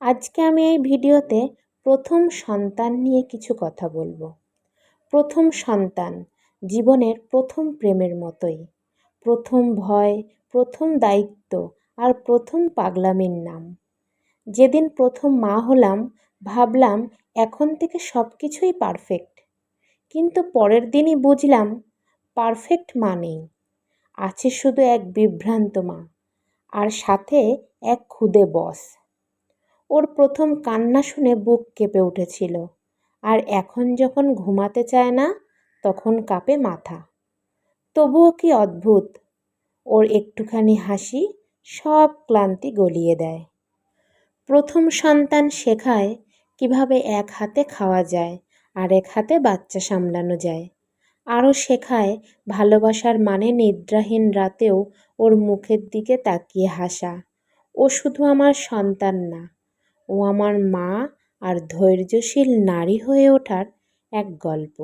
আজকে আমি এই ভিডিওতে প্রথম সন্তান নিয়ে কিছু কথা বলব। প্রথম সন্তান জীবনের প্রথম প্রেমের মতোই। প্রথম ভয়, প্রথম দায়িত্ব আর প্রথম পাগলামির নাম। যেদিন প্রথম মা হলাম, ভাবলাম এখন থেকে সব কিছুই পারফেক্ট কিন্তু পরের দিনই বুঝলাম পারফেক্ট মা নেই। আছে শুধু এক বিভ্রান্ত মা, আর সাথে এক খুদে বস ওর প্রথম কান্না শুনে বুক কেঁপে উঠেছিল। আর এখন যখন ঘুমাতে চায় না, তখন কাঁপে মাথা। তবুও কি অদ্ভুত? ওর একটুখানি হাসি সব ক্লান্তি গলিয়ে দেয়। প্রথম সন্তান শেখায় কীভাবে এক হাতে খাওয়া যায় আর এক হাতে বাচ্চা সামলানো যায়। আরও শেখায় ভালোবাসার মানে নিদ্রাহীন রাতেও ওর মুখের দিকে তাকিয়ে হাসা। ও শুধু আমার সন্তান না ও আমার মা আর ধৈর্যশীল নারী হয়ে ওঠার এক গল্প।